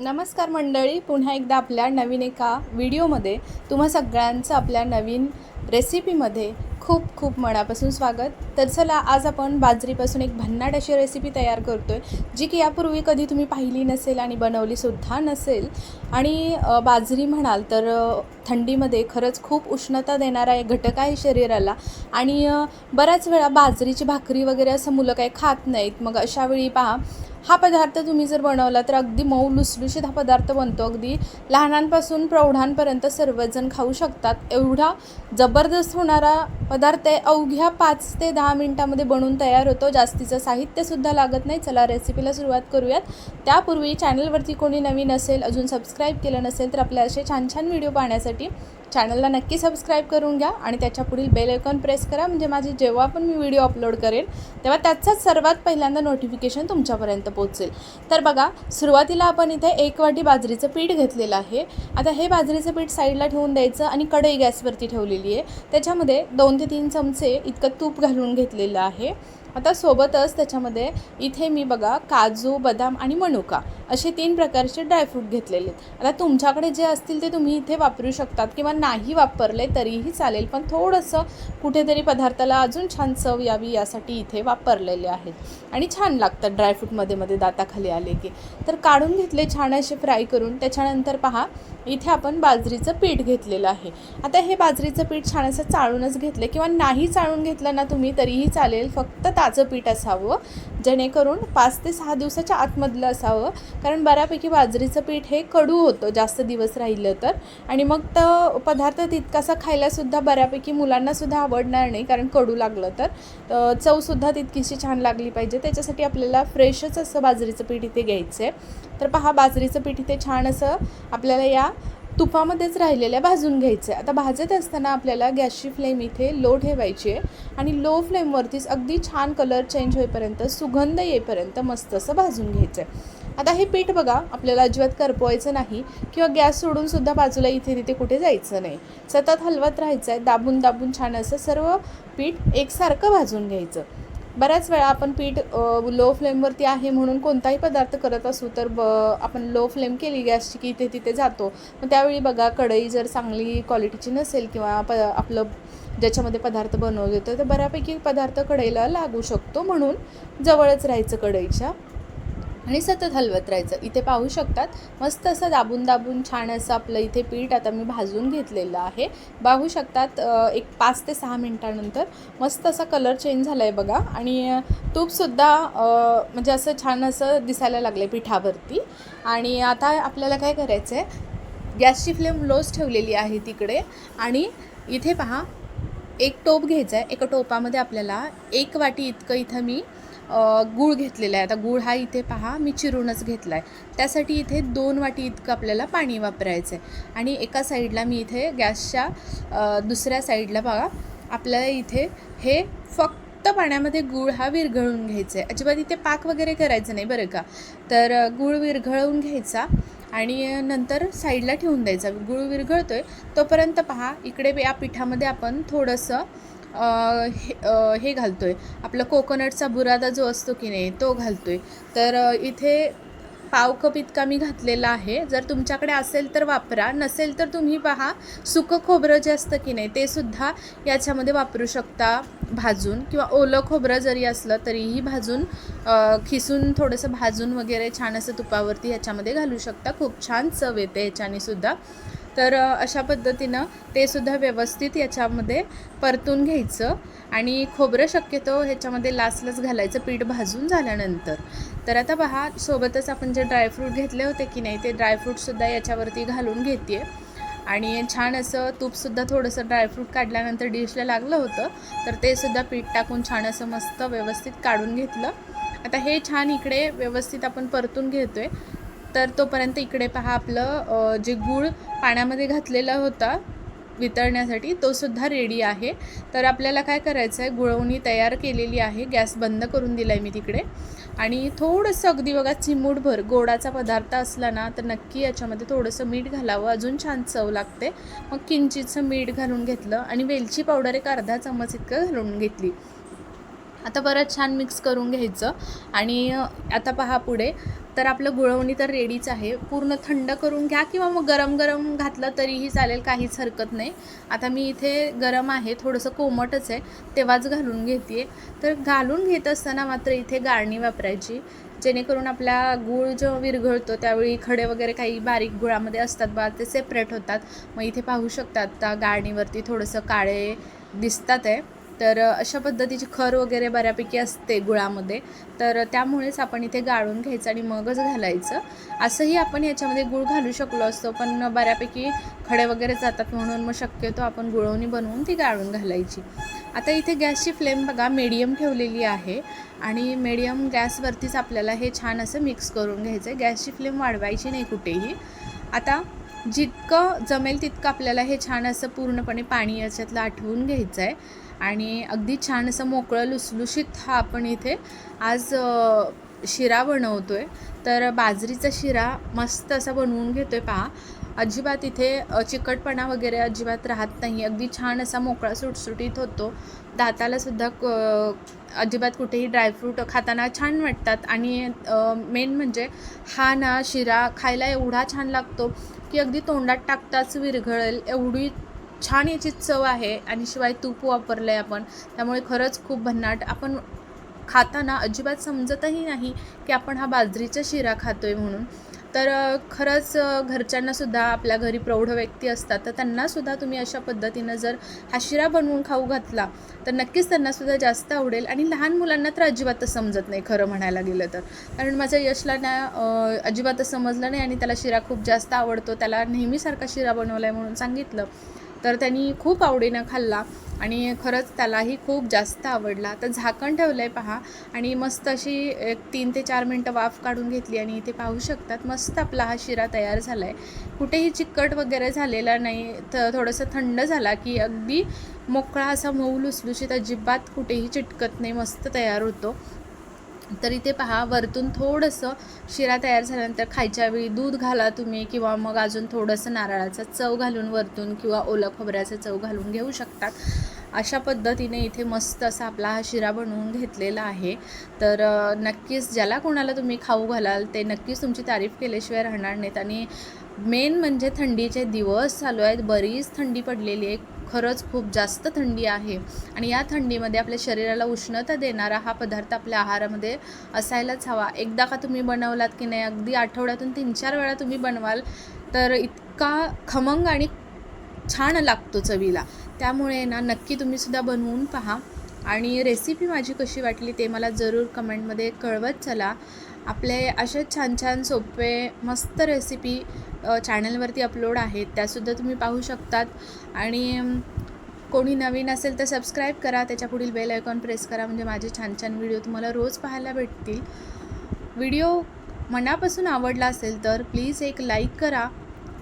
नमस्कार मंडळी पुन्हा एकदा आपल्या नवीन एका व्हिडिओमध्ये तुम्हा सगळ्यांचं आपल्या नवीन रेसिपीमध्ये खूप खूप मनापासून स्वागत. तर चला आज आपण बाजरीपासून एक भन्नाट अशी रेसिपी तयार करतो आहे जी की यापूर्वी कधी तुम्ही पाहिली नसेल आणि बनवलीसुद्धा नसेल. आणि बाजरी म्हणाल तर थंडीमध्ये खरंच खूप उष्णता देणारा एक घटक आहे शरीराला. आणि बऱ्याच वेळा बाजरीची भाकरी वगैरे असं मुलं काही खात नाहीत. मग अशावेळी पहा हा पदार्थ तुम्ही जर बनवला तर अगदी मऊ लुसलुशीत हा पदार्थ बनतो. अगदी लहानांपासून प्रौढांपर्यंत सर्वजण खाऊ शकतात. एवढा जबरदस्त होणारा पदार्थ आहे. अवघ्या पाच ते दहा मिनटामध्ये बनवून तयार होतो. जास्तीचं साहित्यसुद्धा लागत नाही. चला रेसिपीला सुरुवात करूयात. त्यापूर्वी चॅनलवरती कोणी नवीन असेल अजून सबस्क्राईब केलं नसेल तर आपल्या असे छान छान व्हिडिओ पाहण्यासाठी चॅनलला नक्की सबस्क्राईब करून घ्या आणि त्याच्या पुढील बेल आयकॉन प्रेस करा. म्हणजे माझे जेव्हा पण मी व्हिडिओ अपलोड करेन तेव्हा त्याचाच सर्वात पहिल्यांदा नोटिफिकेशन तुमच्यापर्यंत पोहोचेल तर बघा सुरुवातीला आपण इथे एक वाटी बाजरीचं पीठ घेतलेलं आहे. आता हे बाजरीचं पीठ साईडला ठेवून द्यायचं आणि कढई गॅसवरती ठेवलेली आहे. त्याच्यामध्ये दोन ते तीन चमचे इतकं तूप घालून घेतलेलं आहे. आता सोबतच त्याच्यामध्ये इथे मी बघा काजू बदाम आणि मनुका असे तीन प्रकारचे ड्रायफ्रूट घेतलेले आहेत. आता तुमच्याकडे जे असतील ते तुम्ही इथे वापरू शकतात किंवा नाही वापरले तरीही चालेल पण थोडंसं कुठेतरी पदार्थाला अजून छान चव यावी यासाठी इथे वापरलेले आहेत. आणि छान लागतात ड्रायफ्रूटमध्ये मध्ये दाताखाली आले की. तर काढून घेतले छान असे फ्राय करून त्याच्यानंतर पहा इथे आपण बाजरीचं पीठ घेतलेलं आहे. आता हे बाजरीचं पीठ छान असं चाळूनच घेतलं किंवा नाही चाळून घेतलं ना तुम्ही तरीही चालेल. फक्त ताजं पीठ असावं जेणेकरून पाच ते सहा दिवसाच्या आतमधलं असावं. कारण बऱ्यापैकी बाजरीचं पीठ हे कडू होतं जास्त दिवस राहिलं तर. आणि मग तो पदार्थ तितकासा खायलासुद्धा बऱ्यापैकी मुलांनासुद्धा आवडणार नाही कारण कडू लागलं तर. चवसुद्धा तितकीशी छान लागली पाहिजे. त्याच्यासाठी आपल्याला फ्रेशच असं बाजरीचं पीठ इथे घ्यायचं आहे तर पहा बाजरीचं पीठ इथे छान असं आपल्याला या तुपामध्येच राहिलेल्या भाजून घ्यायचं. आहे आता भाजत असताना आपल्याला गॅसची फ्लेम इथे लो ठेवायची आहे आणि लो फ्लेमवरतीच अगदी छान कलर चेंज होईपर्यंत सुगंध येईपर्यंत मस्त असं भाजून घ्यायचं आहे आता हे पीठ बघा आपल्याला अजिबात करपवायचं नाही किंवा गॅस सोडून सुद्धा बाजूला इथे तिथे कुठे जायचं नाही. सतत हलवत राहायचं आहे दाबून दाबून छान असं सर्व पीठ एकसारखं भाजून घ्यायचं. बऱ्याच वेळा आपण पीठ लो फ्लेमवरती आहे म्हणून कोणताही पदार्थ करत असू तर ब आपण लो फ्लेम केली गॅसची की इथे तिथे जातो. मग त्यावेळी बघा कढई जर चांगली क्वालिटीची नसेल किंवा प आपलं ज्याच्यामध्ये पदार्थ बनवले तर बऱ्यापैकी पदार्थ कढईला लागू शकतो म्हणून जवळच राहायचं कढईच्या. आणि सतत हलवत राहायचं. इथे पाहू शकतात मस्त असं दाबून दाबून छान असं आपलं इथे पीठ आता मी भाजून घेतलेलं आहे. पाहू शकतात एक पाच ते सहा मिनटानंतर मस्त असा कलर चेंज झाला आहे बघा. आणि तूपसुद्धा म्हणजे असं छान असं दिसायला लागलं आहे पिठावरती. आणि आता आपल्याला काय करायचं आहे गॅसची फ्लेम लोच ठेवलेली आहे तिकडे. आणि इथे पहा एक टोप घ्यायचा आहे एका टोपामध्ये आपल्याला एक वाटी इतकं इथं मी गूळ घेतलेला आहे. आता गूळ हा इथे पहा मी चिरूनच घेतला आहे त्यासाठी इथे दोन वाटी इतकं आपल्याला पाणी वापरायचं आहे. आणि एका साईडला मी इथे गॅसच्या दुसऱ्या साईडला बघा आपल्याला इथे हे फक्त पाण्यामध्ये गूळ हा विरघळून घ्यायचा आहे. अजिबात इथे पाक वगैरे करायचं नाही बरं का. तर गूळ विरघळवून घ्यायचा आणि नंतर साईडला ठेवून द्यायचा. गूळ विरघळतो आहे तोपर्यंत पहा इकडे या पिठामध्ये आपण थोडंसं हे हे घालतो आहे आपलं कोकोनटचा बुरादा जो असतो की नाही तो घालतो आहे तर इथे पाव कप इतका मी घातलेला आहे. जर तुमच्याकडे असेल तर वापरा. नसेल तर तुम्ही पहा सुकं खोबरं जे असतं की नाही ते सुद्धा याच्यामध्ये वापरू शकता भाजून. किंवा ओलं खोबरं जरी असलं तरीही भाजून खिसून थोडंसं भाजून वगैरे छान असं तुपावरती ह्याच्यामध्ये घालू शकता. खूप छान चव येते ह्याच्याने सुद्धा. तर अशा पद्धतीनं ते सुद्धा व्यवस्थित याच्यामध्ये परतून घ्यायचं. आणि खोबरं शक्यतो ह्याच्यामध्ये लासलच घालायचं पीठ भाजून झाल्यानंतर. तर आता पहा सोबतच आपण जे ड्रायफ्रूट घेतले होते की नाही ते ड्रायफ्रूटसुद्धा याच्यावरती घालून घेते आणि छान असं तूपसुद्धा थोडंसं ड्रायफ्रूट काढल्यानंतर डिशला लागलं होतं तर ते सुद्धा पीठ टाकून छान असं मस्त व्यवस्थित काढून घेतलं. आता हे छान इकडे व्यवस्थित आपण परतून घेतो आहे तर तोपर्यंत इकडे पहा आपलं जे गूळ पाण्यामध्ये घातलेला होता वितळण्यासाठी तो सुद्धा रेडी आहे. तर आपल्याला काय करायचं आहे गुळवणी तयार केलेली आहे गॅस बंद करून दिला आहे मी तिकडे. आणि थोडंसं अगदी बघा चिमूटभर गोडाचा पदार्थ असला ना तर नक्की याच्यामध्ये थोडंसं मीठ घालावं. अजून छान चव लागते. मग किंचितचं मीठ घालून घेतलं आणि वेलची पावडर एक अर्धा चम्मच इतकं घालून घेतली. आता परत छान मिक्स करून घ्यायचं. आणि आता पहा पुढे. तर आपलं गुळवणी तर रेडीच आहे. पूर्ण थंड करून घ्या किंवा मग गरम गरम घातलं तरीही चालेल काहीच हरकत नाही. आता मी इथे गरम आहे थोडंसं कोमटच आहे तेव्हाच घालून घेते तर घालून घेत असताना मात्र इथे गाळणी वापरायची जेणेकरून आपला गूळ जो विरघळतो त्यावेळी खडे वगैरे काही बारीक गुळामध्ये असतात बा ते सेपरेट होतात. मग इथे पाहू शकतात गाळणीवरती थोडंसं काळे दिसतात आहे. तर अशा पद्धतीची खर वगैरे बऱ्यापैकी असते गुळामध्ये. तर त्यामुळेच आपण इथे गाळून घ्यायचं आणि मगच घालायचं. असंही आपण याच्यामध्ये गुळ घालू शकलो असतो पण बऱ्यापैकी खडे वगैरे जातात म्हणून मग शक्यतो आपण गुळवणी बनवून ती गाळून घालायची. आता इथे गॅसची फ्लेम बघा मीडियम ठेवलेली आहे आणि मीडियम गॅसवरतीच आपल्याला हे छान असं मिक्स करून घ्यायचं आहे गॅसची फ्लेम वाढवायची नाही कुठेही. आता जितकं जमेल तितकं आपल्याला हे छान असं पूर्णपणे पाणी याच्यातलं आठवून घ्यायचं आहे आणि अगदी छान असं मोकळं लुसलुशीत हा आपण इथे आज शिरा बनवतो आहे तर बाजरीचा शिरा मस्त असा बनवून घेतो आहे पहा. अजिबात इथे चिकटपणा वगैरे अजिबात राहत नाही. अगदी छान असा मोकळा सुटसुटीत होतो. दातालासुद्धा क अजिबात कुठेही ड्रायफ्रूट खाताना छान वाटतात. आणि मेन म्हणजे हा ना शिरा खायला एवढा छान लागतो की अगदी तोंडात टाकताच विरघळेल. एवढी छान याची चव आहे आणि शिवाय तूप वापरलं आहे आपण. त्यामुळे खरंच खूप भन्नाट. आपण खाताना अजिबात समजतही नाही की आपण हा बाजरीचा शिरा खातो आहे म्हणून. तर खरंच घरच्यांनासुद्धा आपल्या घरी प्रौढ व्यक्ती असतात तर त्यांनासुद्धा तुम्ही अशा पद्धतीनं जर हा शिरा बनवून खाऊ घातला तर नक्कीच त्यांनासुद्धा जास्त आवडेल. आणि लहान मुलांना तर अजिबातच समजत नाही खरं म्हणायला गेलं तर. कारण माझ्या यशला ना अजिबातच समजलं नाही आणि त्याला शिरा खूप जास्त आवडतो. त्याला नेहमीसारखा शिरा बनवला आहे म्हणून सांगितलं. तर त्यांनी खूप आवडीनं खाल्ला आणि खरंच त्यालाही खूप जास्त आवडला. तर झाकण ठेवलं आहे पहा आणि मस्त अशी एक तीन ते चार मिनटं वाफ काढून घेतली आणि इथे पाहू शकतात मस्त आपला हा शिरा तयार झाला आहे कुठेही चिकट वगैरे झालेला नाही तर थोडंसं थंड झाला की अगदी मोकळा असा मऊ लुसलुशीत अजिबात कुठेही चिटकत नाही मस्त तयार होतो. तर इथे पहा वरतून थोडंसं शिरा तयार झाल्यानंतर खायच्या वेळी दूध घाला तुम्ही किंवा मग अजून थोडंसं नारळाचा चव घालून वरतून किंवा ओलं खोबऱ्याचं चव घालून घेऊ शकतात. अशा पद्धतीने इथे मस्त असा आपला हा शिरा बनवून घेतलेला आहे. तर नक्कीच ज्याला कोणाला तुम्ही खाऊ घालाल ते नक्कीच तुमची तारीफ केल्याशिवाय राहणार नाहीत. आणि मेन म्हणजे थंडीचे दिवस चालू आहेत. बरीच थंडी पडलेली आहे. खरंच खूप जास्त थंडी आहे. आणि या थंडीमध्ये आपल्या शरीराला उष्णता देणारा हा पदार्थ आपल्या आहारामध्ये असायलाच हवा. एकदा का तुम्ही बनवलात की नाही अगदी आठवड्यातून तीन चार वेळा तुम्ही बनवाल तर इतका खमंग आणि छान लागतो चवीला. त्यामुळे ना नक्की तुम्हीसुद्धा बनवून पहा. आणि रेसिपी माझी कशी वाटली ते मला जरूर कमेंटमध्ये कळवत चला. आपले असे छान छान सोपे मस्त रेसिपी चॅनलवरती अपलोड आहेत. त्यासुद्धा तुम्ही पाहू शकतात. आणि कोणी नवीन असेल तर सबस्क्राईब करा. त्याच्या पुढील बेल आयकॉन प्रेस करा. म्हणजे माझे छान छान व्हिडिओ तुम्हाला रोज पाहायला भेटतील. व्हिडिओ मनापासून आवडला असेल तर प्लीज एक लाईक करा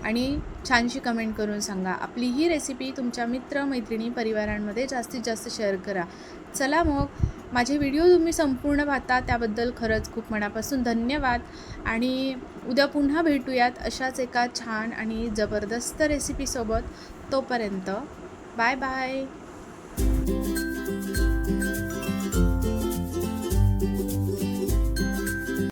आणि छानशी कमेंट करून सांगा. आपली ही रेसिपी तुमच्या मित्र मैत्रिणी परिवारांमध्ये जास्तीत जास्त शेअर करा. चला मग माझे व्हिडिओ तुम्ही संपूर्ण पाहता त्याबद्दल खरंच खूप मनापासून धन्यवाद. आणि उद्या पुन्हा भेटूयात अशाच एका छान आणि जबरदस्त रेसिपीसोबत तोपर्यंत बाय बाय